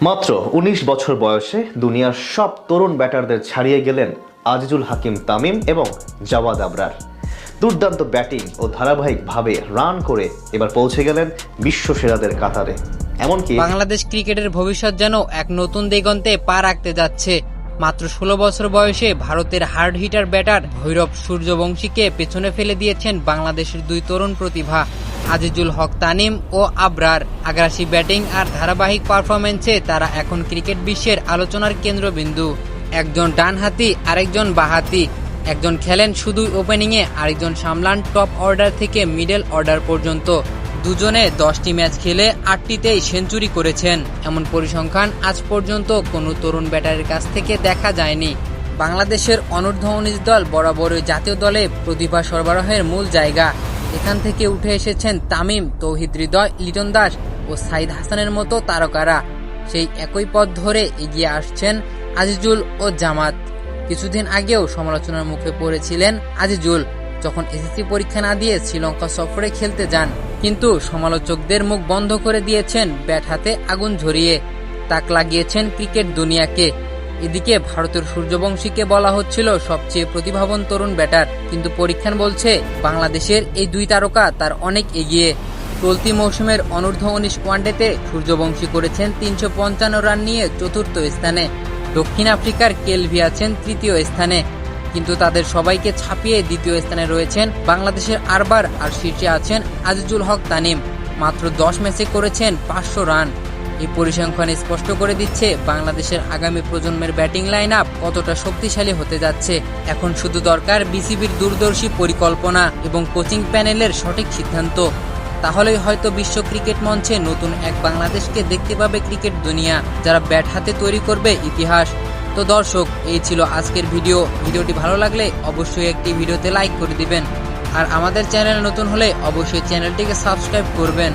মাত্র ১৯ বছর বয়সে দুনিয়ার সব তরুণ ব্যাটারদের ছাড়িয়ে গেলেন আজিজুল হাকিম তামিম এবং জাওয়াদ আবরার। দুর্দান্ত ব্যাটিং ও ধারাবাহিকভাবে রান করে এবার পৌঁছে গেলেন বিশ্বসেরাদের কাতারে। এমনকি বাংলাদেশ ক্রিকেটের ভবিষ্যৎ যেন এক নতুন দিগন্তে পা রাখতে যাচ্ছে। মাত্র ষোলো বছর বয়সে ভারতের হার্ড হিটার ব্যাটার ভৈরব সূর্যবংশীকে পেছনে ফেলে দিয়েছেন বাংলাদেশের দুই তরুণ প্রতিভা। আজিজুল হক তানিম ও আবরার। আগ্রাসী ব্যাটিং আর ধারাবাহিক পারফরমেন্সে তারা এখন ক্রিকেট বিশ্বের আলোচনার কেন্দ্রবিন্দু। একজন ডানহাতি, আরেকজন বাহাতি। একজন খেলেন শুধু ওপেনিংয়ে, আরেকজন সামলান টপ অর্ডার থেকে মিডল অর্ডার পর্যন্ত। দুজনে দশটি ম্যাচ খেলে আটটিতেই সেঞ্চুরি করেছেন। এমন পরিসংখ্যান আজ পর্যন্ত কোনো তরুণ ব্যাটারের কাছ থেকে দেখা যায়নি। বাংলাদেশের অনূর্ধ্ব উনিশ দল বরাবরই জাতীয় দলে প্রতিভা সরবরাহের মূল জায়গা। এখান থেকে উঠে এসেছেন তামিম, তৌহিদ হৃদয়, লিটন দাস ও সাইদ হাসানের মতো তারকারা। সেই একই পথ ধরে এগিয়ে আসছেন আজিজুল ও জামাত। কিছুদিন আগেও সমালোচনার মুখে পড়েছিলেন আজিজুল, যখন এসএসসি পরীক্ষা না দিয়ে শ্রীলঙ্কা সফরে খেলতে যান। কিন্তু সমালোচকদের মুখ বন্ধ করে দিয়েছেন ব্যাট হাতে আগুন ঝরিয়ে। তাক লাগিয়েছেন ক্রিকেট দুনিয়াকে। এদিকে ভারতের সূর্যবংশীকে বলা হচ্ছিল সবচেয়ে প্রতিভাবান তরুণ ব্যাটার। কিন্তু পরীক্ষান বলছে, বাংলাদেশের এই দুই তারকা তার অনেক এগিয়ে। চলতি মৌসুমের অনূর্ধ্ব উনিশ ওয়ানডেতে সূর্যবংশী করেছেন তিনশো পঞ্চান্ন রান নিয়ে চতুর্থ স্থানে। দক্ষিণ আফ্রিকার কেলভি আছেন তৃতীয় স্থানে। কিন্তু তাদের সবাইকে ছাপিয়ে দ্বিতীয় স্থানে রয়েছেন বাংলাদেশের আরবার আর শীর্ষে আছেন আজিজুল হক তানিম। মাত্র দশ ম্যাচে করেছেন পাঁচশো রান। এই পরিসংখ্যান স্পষ্ট করে দিচ্ছে, বাংলাদেশের আগামী প্রজন্মের ব্যাটিং লাইন আপ কতটা শক্তিশালী হতে যাচ্ছে। এখন শুধু দরকার বিসিবির দূরদর্শী পরিকল্পনা এবং কোচিং প্যানেলের সঠিক সিদ্ধান্ত। তাহলেই হয়তো বিশ্ব ক্রিকেট মঞ্চে নতুন এক বাংলাদেশকে দেখতে পাবে ক্রিকেট দুনিয়া, যারা ব্যাট হাতে তৈরি করবে ইতিহাস। তো দর্শক, এই ছিল আজকের ভিডিও। ভিডিওটি ভালো লাগলে অবশ্যই একটি ভিডিওতে লাইক করে দিবেন। আর আমাদের চ্যানেল নতুন হলে অবশ্যই চ্যানেলটিকে সাবস্ক্রাইব করবেন।